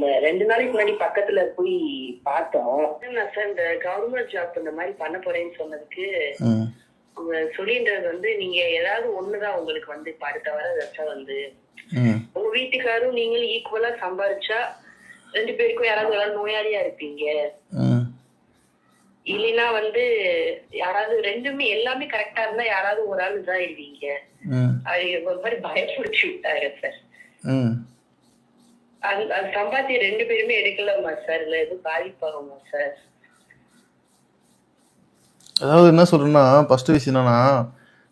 நம்ம ரெண்டு நாளைக்கு முன்னாடி பக்கத்துல போய் பார்த்தோம். நான் சார் இந்த கவர்மெண்ட் ஜாப் இந்த மாதிரி பண்ண போறேன்னு சொன்னதுக்கு அவங்க சொல்லின்றது வந்து நீங்க ஏதாவது ஒண்ணுதான் உங்களுக்கு வந்து இப்ப அடுத்த வர வச்சா வந்து உங்க வீட்டுக்காரும் நீங்களும் ஈக்குவலா சம்பாரிச்சா ரெண்டு பேருக்கும் யாராவது யாராவது நோயாளியா இருப்பீங்க. இல்லைன்னா வந்து யாராவது ரெண்டுமே எல்லாமே கரெக்டா இருந்தா யாராவது ஒரு ஆள் இதாயிருவீங்க. அது ஒரு மாதிரி பயப்படுத்தி விட்டாரு சார் அது சம்பாத்தியம் ரெண்டு பேருமே எடுக்கலாமா சார். இல்ல எதுவும் பாதிப்பாகுமா சார்? அதாவது என்ன சொல்கிறேன்னா ஃபஸ்ட்டு விஷயம் என்னன்னா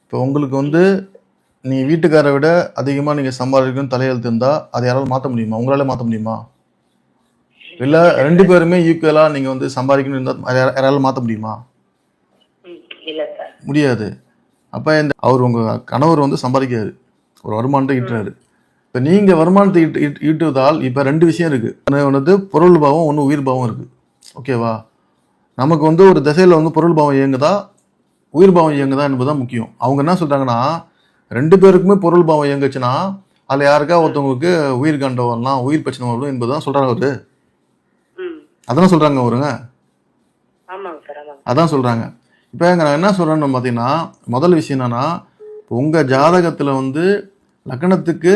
இப்போ உங்களுக்கு வந்து நீ வீட்டுக்காரை விட அதிகமாக நீங்கள் சம்பாதிக்கணும் தலையெழுத்து இருந்தால் அதை யாராலும் மாற்ற முடியுமா? உங்களால் மாற்ற முடியுமா? இல்லை ரெண்டு பேருமே ஈக்குவலாக நீங்கள் வந்து சம்பாதிக்கணும் இருந்தால் யாராலும் மாற்ற முடியுமா? முடியாது. அப்போ இந்த அவர் உங்கள் கணவர் வந்து சம்பாதிக்கிறாரு. ஒரு வருமானத்தை ஈட்டுறாரு. இப்போ நீங்கள் வருமானத்தை ஈட்டு ஈட்டு- ஈட்டுவதால் இப்போ ரெண்டு விஷயம் இருக்குது ஒன்று வந்து பொருள் பாவம் ஒன்று உயிர் பாவம் இருக்குது ஓகேவா நமக்கு வந்து ஒரு திசையில் வந்து பொருள் பாவம் இயங்குதா? உயிர் பாவம் இயங்குதா என்பதுதான் முக்கியம். அவங்க என்ன சொல்கிறாங்கன்னா ரெண்டு பேருக்குமே பொருள் பாவம் இயங்குச்சுன்னா அதில் யாருக்கா ஒருத்தவங்களுக்கு உயிர் கண்டம் வரலாம் உயிர் பிரச்சனை வரும் என்பதுதான் சொல்கிறாங்க அவரு. ம். அதான சொல்கிறாங்க அவருங்க? அதான் சொல்கிறாங்க இப்போ நான் என்ன சொல்கிறேன்னு பார்த்தீங்கன்னா முதல் விஷயம் என்னன்னா உங்கள் ஜாதகத்தில் வந்து லக்னத்துக்கு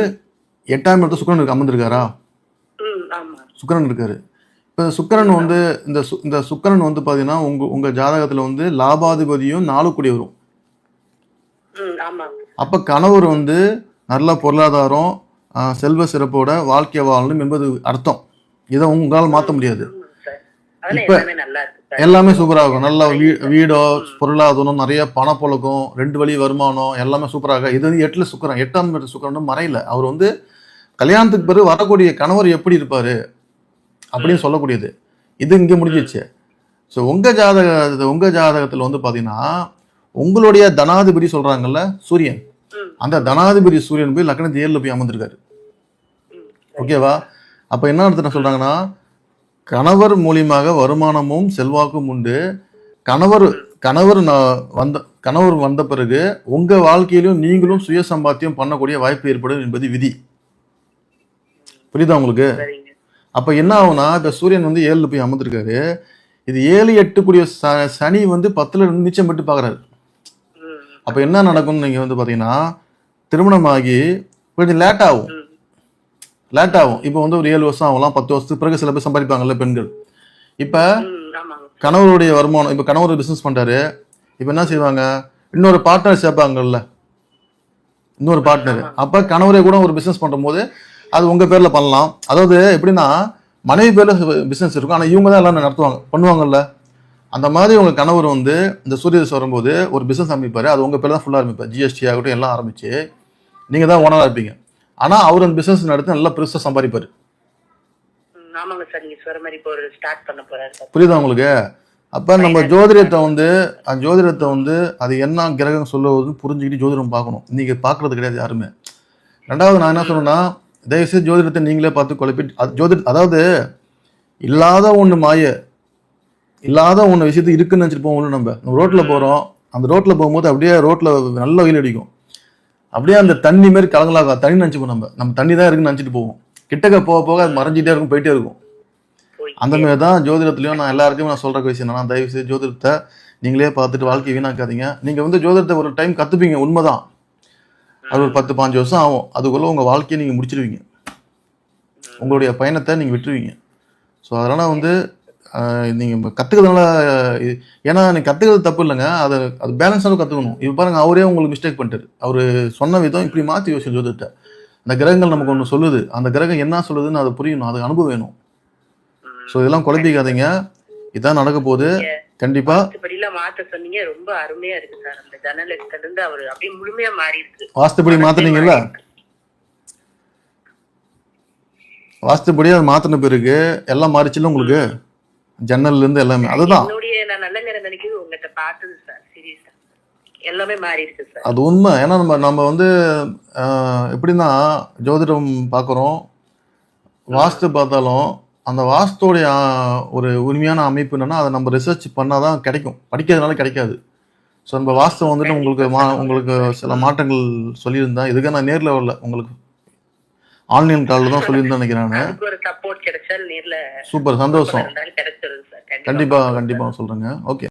எட்டாம் இடத்துல சுக்கிரன் இருக்கு அமர்ந்திருக்காரா? சுக்கிரன் இருக்காரு. இப்போ சுக்கிரன் வந்து இந்த சு இந்த சுக்கிரன் வந்து பார்த்தீங்கன்னா உங்கள் உங்கள் ஜாதகத்தில் வந்து லாபாதிபதியும் நாலு கூடி வரும். அப்போ கணவர் வந்து நல்ல பொருளாதாரம் செல்வ சிறப்போட வாழ்க்கை வாழணும் என்பது அர்த்தம். இதை உங்களால் மாற்ற முடியாது. இப்ப- எல்லாமே சூப்பராக இருக்கும் நல்ல வீ வீடோ பொருளாதாரம் நிறைய பணப்புழக்கம் ரெண்டு வழி வருமானம் எல்லாமே சூப்பராக இது வந்து எட்டில் சுக்கரன் எட்டாம் சுக்கரன் மறையில. அவர் வந்து கல்யாணத்துக்கு பிறகு வரக்கூடிய கணவர் எப்படி இருப்பாரு? அப்படின்னு சொல்லக்கூடியது. இது இங்கே முடிஞ்சிச்சு. ஸோ உங்கள் ஜாதக உங்கள் ஜாதகத்தில் வந்து பார்த்தீங்கன்னா உங்களுடைய தனாதிபதி சொல்கிறாங்கல்ல சூரியன். அந்த தனாதிபதி சூரியன் போய் லக்னத்து ஏழில் போய் அமர்ந்திருக்காரு. ஓகேவா அப்போ என்ன அர்த்தம் சொல்கிறாங்கன்னா கணவர் மூலியமாக வருமானமும் செல்வாக்கும் உண்டு. கணவர் கணவர் வந்த கணவர் வந்த பிறகு உங்க வாழ்க்கையிலும் நீங்களும் சுய சம்பாத்தியம் பண்ணக்கூடிய வாய்ப்பு ஏற்படும் என்பது விதி. புரியுதா உங்களுக்கு? அப்போ என்ன ஆகும்னா இப்போ சூரியன் வந்து ஏழில் போய் அமர்ந்திருக்காரு. இது ஏழு எட்டு கூடிய சனி வந்து பத்துல இருந்து நிச்சயம் விட்டு பார்க்குறாரு. ம். அப்போ என்ன நடக்கும்னு நீங்கள் வந்து பார்த்தீங்கன்னா திருமணமாகி கொஞ்சம் லேட் ஆகும். லேட் ஆகும். இப்போ வந்து ஒரு ஏழு வருஷம் ஆகலாம் பத்து வருஷத்துக்கு பிறகு சில பேர் சம்பாதிப்பாங்கல்ல பெண்கள். இப்போ கணவருடைய வருமானம் இப்போ கணவர் பிஸ்னஸ் பண்ணுறாரு இப்போ என்ன செய்வாங்க? இன்னொரு பார்ட்னர் சேர்ப்பாங்கல்ல. இன்னொரு பார்ட்னர் அப்போ கணவரே கூட ஒரு பிஸ்னஸ் பண்ணும்போது அது உங்கள் பேரில் பண்ணலாம். அதாவது எப்படின்னா மனைவி பேரில் பிஸ்னஸ் இருக்கும். ஆனால் இவங்க தான் எல்லாம் நடத்துவாங்க பண்ணுவாங்கல்ல. அந்த மாதிரி உங்கள் கணவர் வந்து இந்த சூரியதசை வரும்போது ஒரு பிஸ்னஸ் ஆரம்பிப்பார் அது உங்கள் பேர் தான் ஃபுல்லாக ஆரம்பிப்பார் ஜிஎஸ்டி ஆகட்டும் எல்லாம் ஆரம்பிச்சு நீங்கள் தான் ஓனராக இருப்பீங்க. ஆனால் அவர் அந்த பிஸ்னஸ் நடத்தி நல்லா பெருசாக சம்பாதிப்பார். புரியுதா உங்களுக்கு? அப்போ நம்ம ஜோதிடத்தை வந்து அந்த ஜோதிடத்தை வந்து அது என்ன கிரகம் சொல்லுவதுன்னு புரிஞ்சுக்கிட்டு ஜோதிடம் பார்க்கணும். நீங்கள் பார்க்கறது கிடையாது யாருமே. ரெண்டாவது நான் என்ன சொன்னேன்னா தயவுசெய்து ஜோதிடத்தை நீங்களே பார்த்து குழப்பிட்டு அது ஜோதிட அதாவது இல்லாத ஒன்று மாய இல்லாத ஒன்று விஷயத்து இருக்குன்னு நினச்சிட்டு போவோம்ல நம்ம. நம்ம ரோட்டில் போகிறோம் அந்த ரோட்டில் போகும்போது அப்படியே ரோட்டில் நல்ல வெயில் அடிக்கும். அப்படியே அந்த தண்ணி மாதிரி கலங்கலாக தண்ணி நினச்சிப்போம் நம்ம. நம்ம தண்ணி தான் இருக்குன்னு நினச்சிட்டு போவோம். கிட்டக்க போக போக அது மறைஞ்சிட்டே இருக்கும் போயிட்டே இருக்கும். அந்த மாதிரி தான் ஜோதிடத்துலையும் நான் எல்லாருக்குமே நான் சொல்கிற விஷயம் என்னன்னா தயவு செய்து ஜோதிடத்தை நீங்களே பார்த்துட்டு வாழ்க்கையை வீணாக்காதீங்க. நீங்கள் வந்து ஜோதிடத்தை ஒரு டைம் கற்றுப்பீங்க உண்மைதான். அது ஒரு பத்து பாஞ்சு வருஷம் ஆகும். அதுக்குள்ளே உங்கள் வாழ்க்கையை நீங்கள் முடிச்சிடுவீங்க உங்களுடைய பயணத்தை நீங்கள் விட்டுருவீங்க. ஸோ அதனால் வந்து நீங்கள் கற்றுக்கிறதுனால ஏன்னா நீங்கள் கற்றுக்கிறது தப்பு இல்லைங்க. அதை அது பேலன்ஸாக கற்றுக்கணும் இப்போ பாருங்க அவரே உங்களுக்கு மிஸ்டேக் பண்ணிட்டாரு. அவர் சொன்ன விதம் இப்படி மாற்றி யோசிச்சு ஜோதிடத்தை அந்த கிரகங்கள் நமக்கு ஒன்று சொல்லுது. அந்த கிரகம் என்ன சொல்லுதுன்னு அதை புரியணும். அதுக்கு அனுபவம் வேணும். ஸோ இதெல்லாம் குழப்பிக்காதீங்க. இதான் நடக்க போகுது. கண்டிப்பா. மாத்த சொன்னீங்க. ரொம்ப அருமையா இருக்கு சார். அந்த ஜன்னல் இருந்து அவரு அப்படியே முழுமையா மாறி இருக்கு வாஸ்துப்படி மாத்துனீங்கல்ல? வாஸ்துப்படி அது மாத்தின பிறகு எல்லாம் மாறிச்சுல உங்களுக்கு? ஜன்னல்ல இருந்து எல்லாமே. அதுதான். நான் நல்ல நேரம் நினைக்கிறது உங்ககிட்ட பார்த்தது சார் சீரியஸா எல்லாமே மாறி இருக்கு சார். அது உண்மை. ஏன்னா நம்ம நம்ம வந்து எப்படின்னா ஜோதிடம் பார்க்குறோம். வாஸ்து பார்த்தாலும் அந்த வாஸ்துவோடைய ஆஹ், ஒரு உண்மையான அமைப்பு என்னன்னா அதை நம்ம ரிசர்ச் பண்ணாதான் கிடைக்கும். படிக்கிறதுனால கிடைக்காது. ஸோ நம்ம வாஸ்து வந்துட்டு உங்களுக்கு மா உங்களுக்கு சில மாற்றங்கள் சொல்லியிருந்தேன். இதுக்கு நான் நேரில் வரல. உங்களுக்கு ஆன்லைன் காலில் தான் சொல்லியிருந்தேன் நினைக்கிறேன் சூப்பர். சந்தோஷம். இருந்தாலும் கிடைச்சிருது சார் கண்டிப்பா. கண்டிப்பா சொல்றேங்க. ஓகே